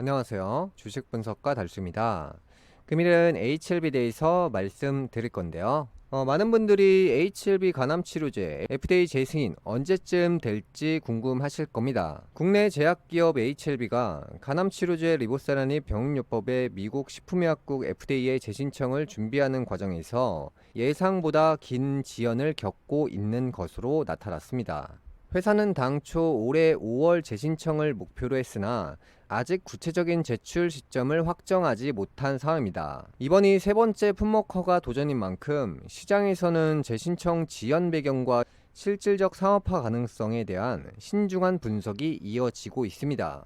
안녕하세요. 주식 분석가 달수입니다. 금일은 HLB 대해서 말씀드릴 건데요. 어, 많은 분들이 HLB 간암 치료제 FDA 재승인 언제쯤 될지 궁금하실 겁니다. 국내 제약기업 HLB가 간암 치료제 리보세라닙 병용요법의 미국 식품의약국 FDA의 재신청을 준비하는 과정에서 예상보다 긴 지연을 겪고 있는 것으로 나타났습니다. 회사는 당초 올해 5월 재신청을 목표로 했으나 아직 구체적인 제출 시점을 확정하지 못한 상황입니다. 이번이 세 번째 품목 허가 도전인 만큼 시장에서는 재신청 지연 배경과 실질적 상업화 가능성에 대한 신중한 분석이 이어지고 있습니다.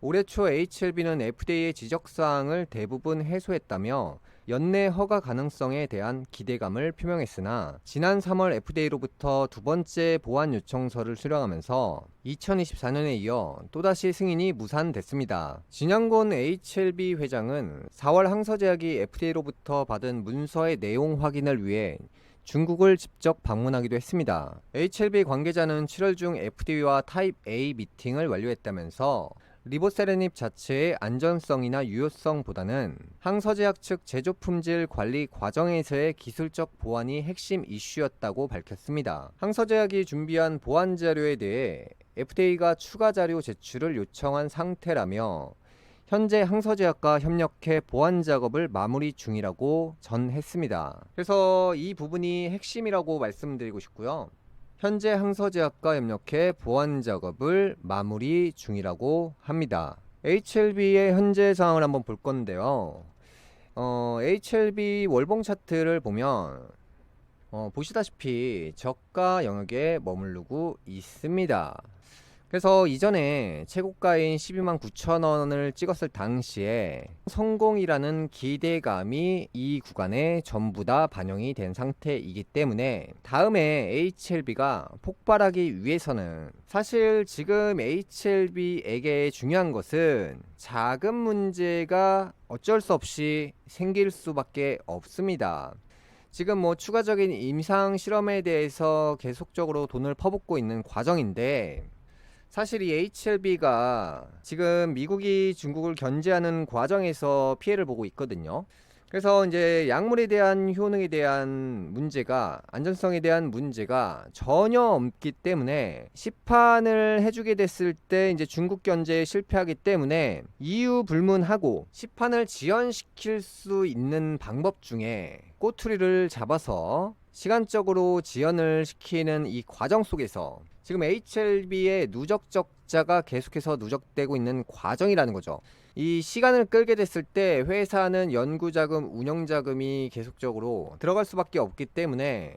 올해 초 HLB는 FDA의 지적사항을 대부분 해소했다며 연내 허가 가능성에 대한 기대감을 표명했으나 지난 3월 FDA로부터 두 번째 보완 요청서를 수령하면서 2024년에 이어 또다시 승인이 무산됐습니다. 진양곤 HLB 회장은 4월 항서제약이 FDA로부터 받은 문서의 내용 확인을 위해 중국을 직접 방문하기도 했습니다. HLB 관계자는 7월 중 FDA와 타입 A 미팅을 완료했다면서 리보세레닙 자체의 안전성이나 유효성보다는 항서제약 측 제조 품질 관리 과정에서의 기술적 보완이 핵심 이슈였다고 밝혔습니다. 항서제약이 준비한 보완 자료에 대해 FDA가 추가 자료 제출을 요청한 상태라며 현재 항서제약과 협력해 보완 작업을 마무리 중이라고 전했습니다. 그래서 이 부분이 핵심이라고 말씀드리고 싶고요. 현재 항서제약과 협력해 보완 작업을 마무리 중이라고 합니다. HLB의 현재 상황을 한번 볼 건데요. 어, HLB 월봉 차트를 보면 어, 보시다시피 저가 영역에 머무르고 있습니다. 그래서 이전에 최고가인 12만 9천 원을 찍었을 당시에 성공이라는 기대감이 이 구간에 전부 다 반영이 된 상태이기 때문에 다음에 HLB가 폭발하기 위해서는 사실 지금 HLB에게 중요한 것은 자금 문제가 어쩔 수 없이 생길 수밖에 없습니다. 지금 뭐 추가적인 임상 실험에 대해서 계속적으로 돈을 퍼붓고 있는 과정인데 사실 이 HLB가 지금 미국이 중국을 견제하는 과정에서 피해를 보고 있거든요. 그래서 이제 약물에 대한 효능에 대한 문제가 안전성에 대한 문제가 전혀 없기 때문에 시판을 해주게 됐을 때 이제 중국 견제에 실패하기 때문에 이유 불문하고 시판을 지연시킬 수 있는 방법 중에 꼬투리를 잡아서 시간적으로 지연을 시키는 이 과정 속에서 지금 HLB의 누적 적자가 계속해서 누적되고 있는 과정이라는 거죠. 이 시간을 끌게 됐을 때 회사는 연구 자금, 운영 자금이 계속적으로 들어갈 수밖에 없기 때문에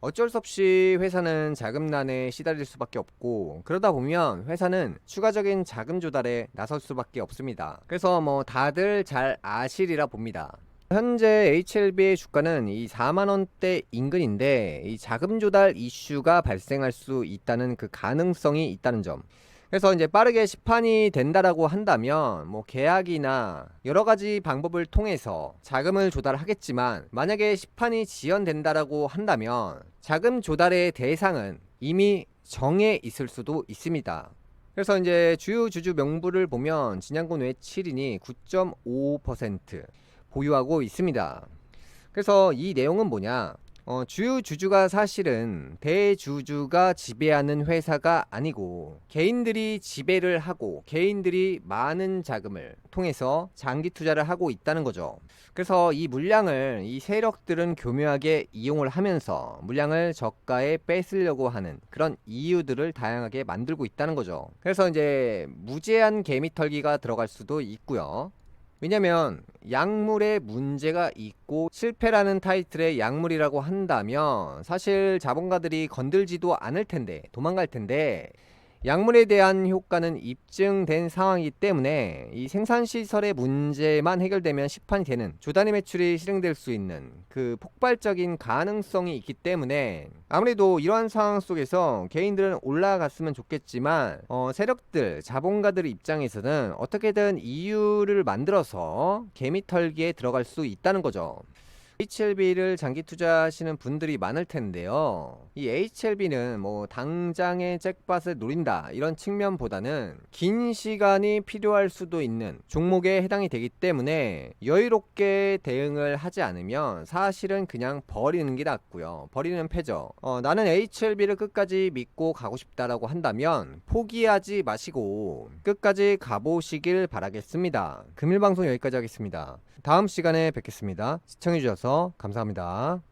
어쩔 수 없이 회사는 자금난에 시달릴 수밖에 없고 그러다 보면 회사는 추가적인 자금 조달에 나설 수밖에 없습니다. 그래서 뭐 다들 잘 아시리라 봅니다. 현재 HLB의 주가는 이 4만 원대 인근인데 이 자금 조달 이슈가 발생할 수 있다는 그 가능성이 있다는 점. 그래서 이제 빠르게 시판이 된다라고 한다면 뭐 계약이나 여러 가지 방법을 통해서 자금을 조달하겠지만 만약에 시판이 지연된다라고 한다면 자금 조달의 대상은 이미 정해 있을 수도 있습니다. 그래서 이제 주요 주주 명부를 보면 진양곤 외 7인이 9.5% 보유하고 있습니다. 그래서 이 내용은 뭐냐? 어, 주요 주주가 사실은 대주주가 지배하는 회사가 아니고 개인들이 지배를 하고 개인들이 많은 자금을 통해서 장기 투자를 하고 있다는 거죠. 그래서 이 물량을 이 세력들은 교묘하게 이용을 하면서 물량을 저가에 뺏으려고 하는 그런 이유들을 다양하게 만들고 있다는 거죠. 그래서 이제 무제한 개미 털기가 들어갈 수도 있고요. 왜냐면 약물에 문제가 있고 실패라는 타이틀의 약물이라고 한다면 사실 자본가들이 건들지도 않을 텐데 도망갈 텐데 약물에 대한 효과는 입증된 상황이기 때문에 이 생산 시설의 문제만 해결되면 시판이 되는 조단위 매출이 실행될 수 있는 그 폭발적인 가능성이 있기 때문에 아무래도 이러한 상황 속에서 개인들은 올라갔으면 좋겠지만 어, 세력들 자본가들 입장에서는 어떻게든 이유를 만들어서 개미 털기에 들어갈 수 있다는 거죠. HLB를 장기 투자하시는 분들이 많을 텐데요. 이 HLB는 뭐 당장의 잭팟을 노린다 이런 측면보다는 긴 시간이 필요할 수도 있는 종목에 해당이 되기 때문에 여유롭게 대응을 하지 않으면 사실은 그냥 버리는 게 낫고요. 버리는 패죠. 어, 나는 HLB를 끝까지 믿고 가고 싶다라고 한다면 포기하지 마시고 끝까지 가보시길 바라겠습니다. 금일 방송 여기까지 하겠습니다. 다음 시간에 뵙겠습니다. 시청 해주셔서 감사합니다.